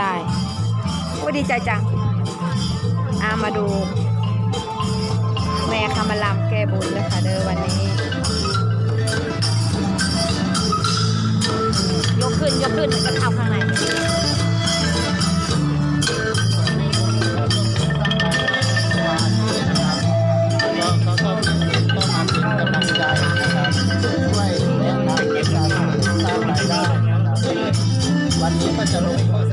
ได้โอ้ดีใจจังอามาดู แม่คำมาลำแก้บุญเลยค่ะเด้อวันนี้ ยกขึ้น ยกขึ้นแล้วก็เข้าข้างในวันนี้ก็จะลง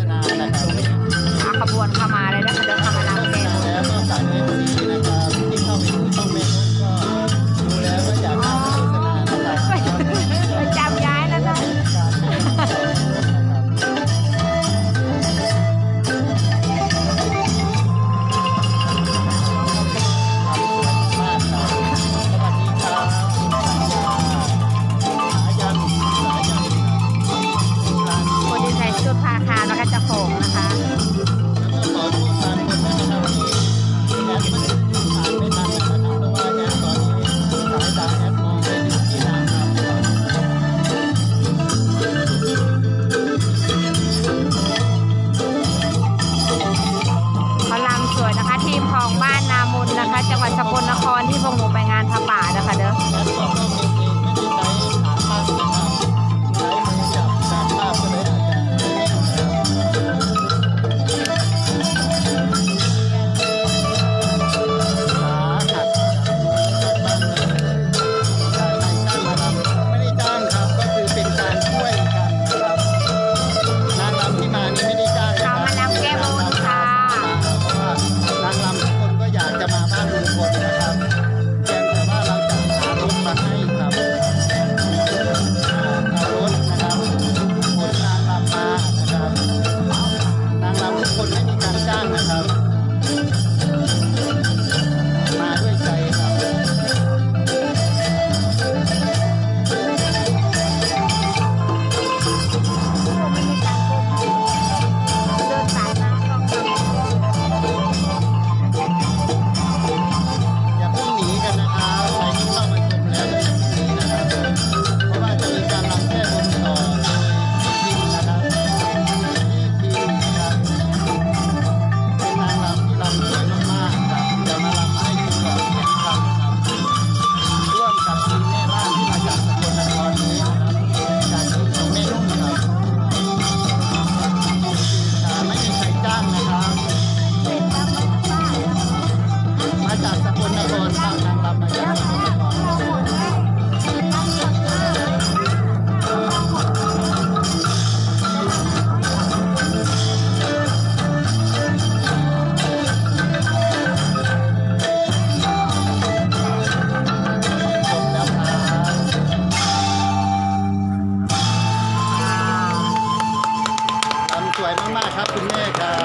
ยมากๆครับคุณแม่ครับ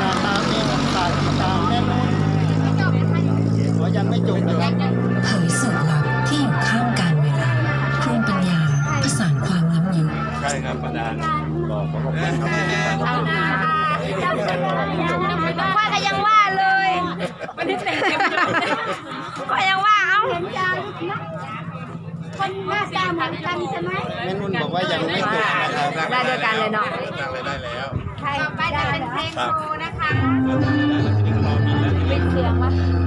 งานตามเมนูตาตามแม่นู้นขอยังไม่จบเผยสูตลับที่อยู่ข้างการเวลาครูปัญญาผสานความล้ำยุคใช่าข้าก็ยังว่าเลยไม่ได้แเต็มก็ยังว่าเอ้าคนน้า แม่นุ่นบอกว่ายังไม่สุกนะครับได้ด้วยกันเลยเนาะ ตั้งรายได้แล้วต่อไปจะเป็นเพลงโชว์นะคะ เป็นเสียงวะ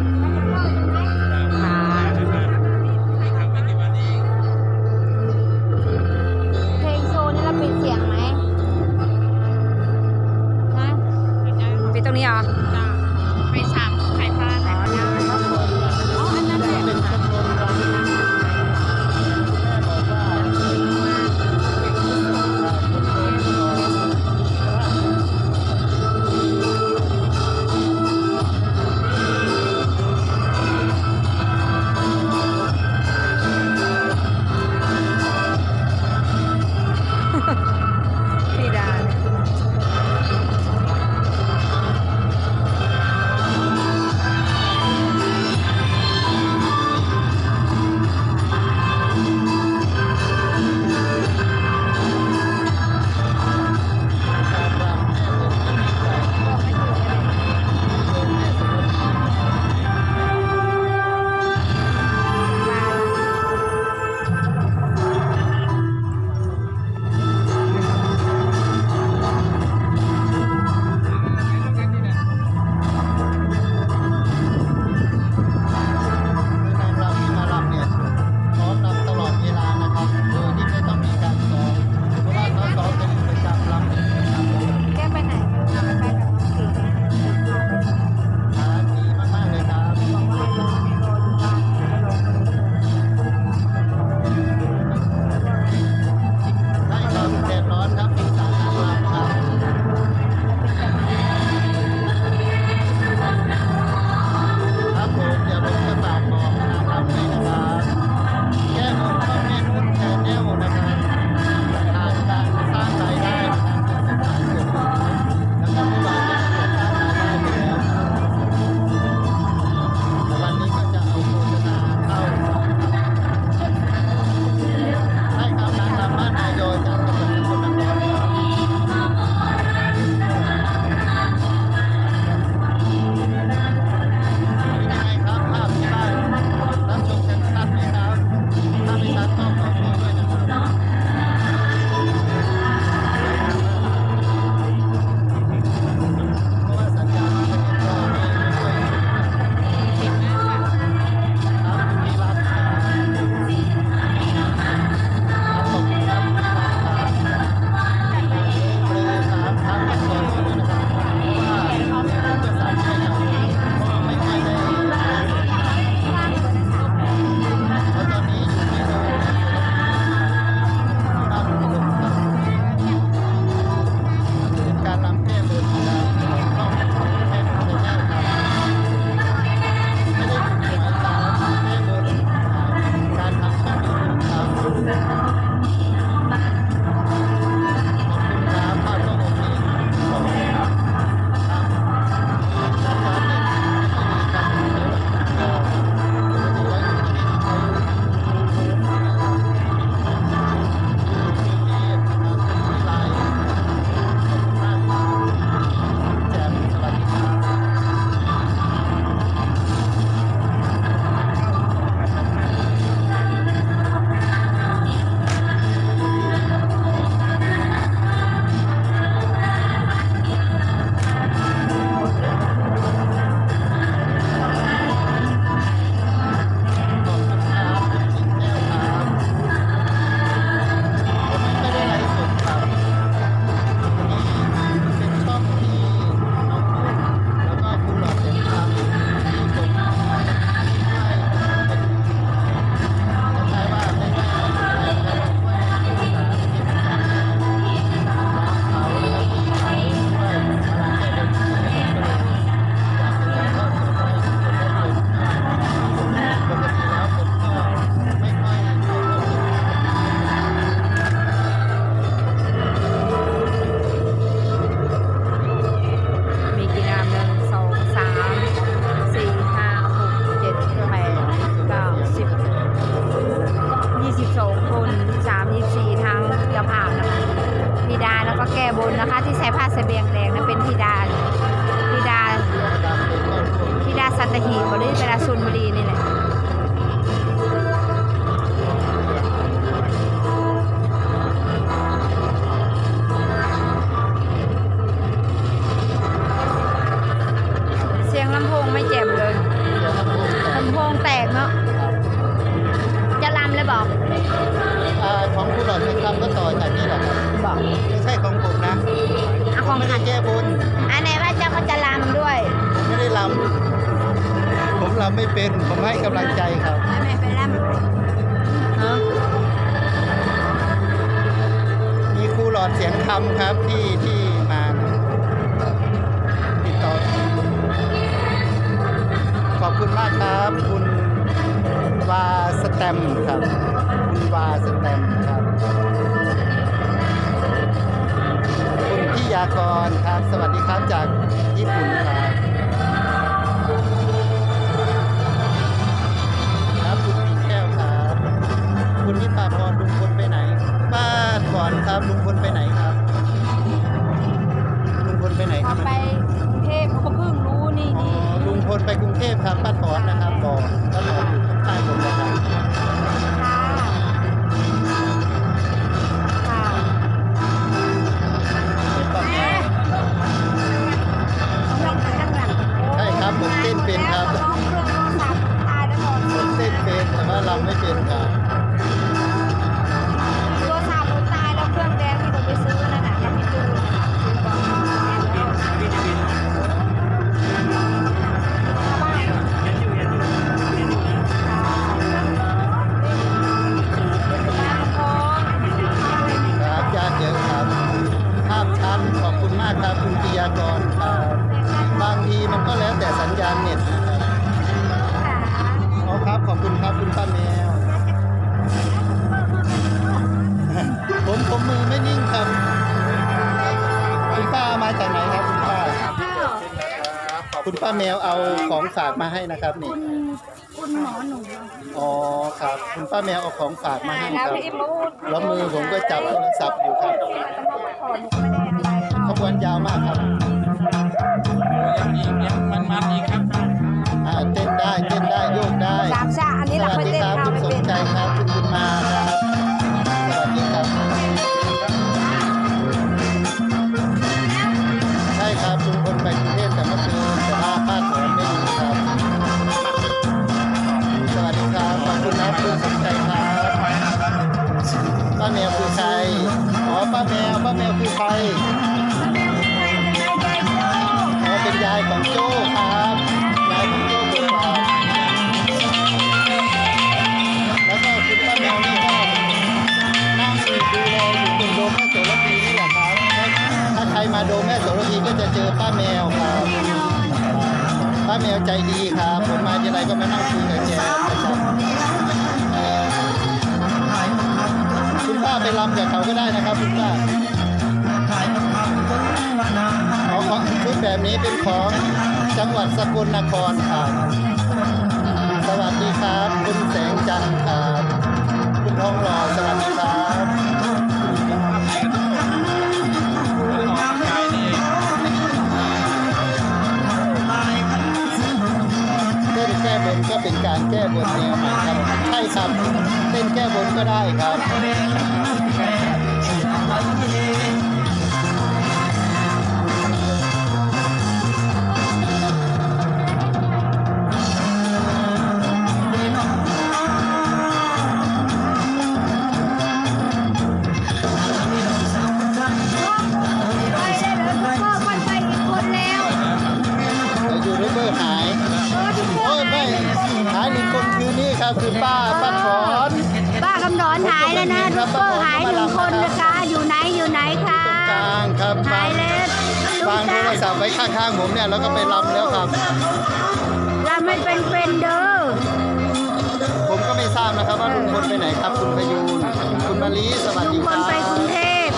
ส่ผ้าเสบียงแดงนะเป็นธิดาธิดาพิดาสัตหีบหรือธิดาสุนบุรีนี่แหละเสียงลำโพงไม่แจ่มเลยลำโพงแตกเนาะจะลำเลยบอกอ่าของผู้หลอดเงินคำก็ต่อจากนี้แหละครับบอกไม่ใช่ของ ผมนะเอาของไม่ใครได้แก้บนอันไหนว่าเจ้าก็จะลำด้วยผมไม่ได้ลำผมลำไม่เป็นผมให้กำลังใจครับไม่ไปลำเนาะมีครูหลอดเสียงคำครับที่ที่มาติดต่อขอบคุณมากครับ คุณวาสแตมป์ครับ ครับจากญี่ปุ่นครับครับคุณปีแก้วครับ คุณนิพาพรลุงพลไปไหน บ้านก่อนครับลุงพลไปไหนครับลุงพลไปไหนคพรัอบไปกรุงเทพเขาเพิ่งรู้นี่อ๋อนี่ลุงพลไปกรุงเทพครับป้าถอนนะครับบอก คุณป้าแมวเอาของฝากมาให้นะครับนี่คุณหมอหนุ่มอ๋อครับคุณป้าแมวเอาของฝากมาให้แล้วครับพี่มูดแล้วมือผมก็จับโทรศัพท์อยู่ครับขอหนูไม่ได้อะไรขเข้าบวนยาวมากครับ ใครอ๋อเป็นยายของโจ้ครับ จังหวัดสกลนครครับสวัสดีครับ คุณแสงจันทร์ครับคุณทองหล่อสวัสดีครับเต้นแก้บนก็เป็นการแก้บนแนวใหม่ครับใช่ครับเต้นแก้บนก็ได้ครับ ครับหายแล้ววางโทรศัพท์ไว้ข้างๆผมเนี่ยแล้วก็ไปรำแล้วครับเราไม่เป็นเป็นเด้อผมก็ไม่ทราบนะครับว่าลุงพลไปไหนครับคุณพยูนคุณมาลีสวัสทุดีกคคนรับไปกรุงเทพ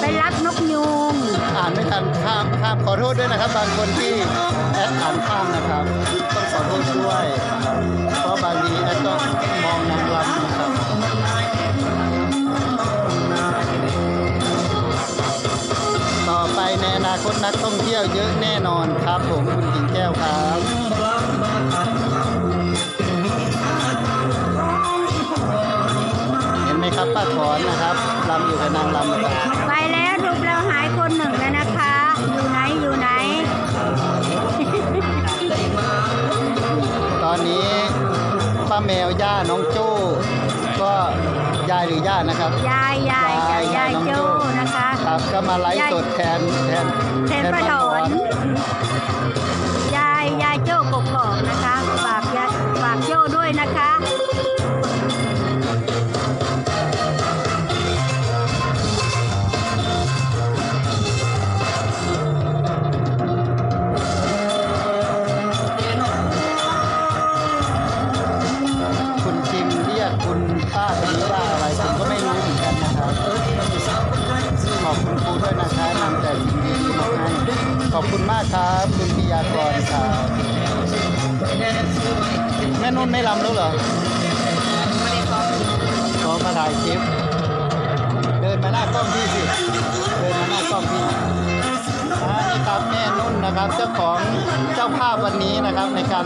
ไปรับนกยูงอ่านไม่ทันข้ามข้ามขอโทษด้วยนะครับ บางคนที่แอดอ่านข้ามนะครับต้องขอโทษด้วยเพราะบางทีแอดก็มองนางรำ นะครับต่อไปในอนาคตนักท่องเที่ยวเยอะแน่นอนครับผมคุณกิ่งแก้วครับเห็นไหมครับป้าถอนนะครับลำอยู่กับนางลำนะครับไปแล้วทุบแล้วหายคนหนึ่งแล้วนะคะ อยู่ไหนอยู่ไหน ตอนนี้ป้าแมวย่าน้องโจ้ก็ยายหรือย่านะครับ ยายยายยายยายยายน้องโจโจ้นะคะครับก็มาไลฟ์สดแทนแทนแทนป้าถอนยายยายโจ้กกอกนะคะฝากยายฝากโจ้ด้วยนะคะคุณจิมเรียกคุณป้า นะคะนำแต่สิ่งดีๆมาให้ขอบคุณมากครับ คุณพิยากรครับแม่นุ่นไม่รำแล้วเหรอไม่ได้ซ้อมขอมาถ่ายคลิป เดินมาหน้ากล้องพี่สิ เดินมาหน้ากล้องพี่นะครับแม่นุ่นนะครับ เจ้าของเจ้าภาพวันนี้นะครับในการ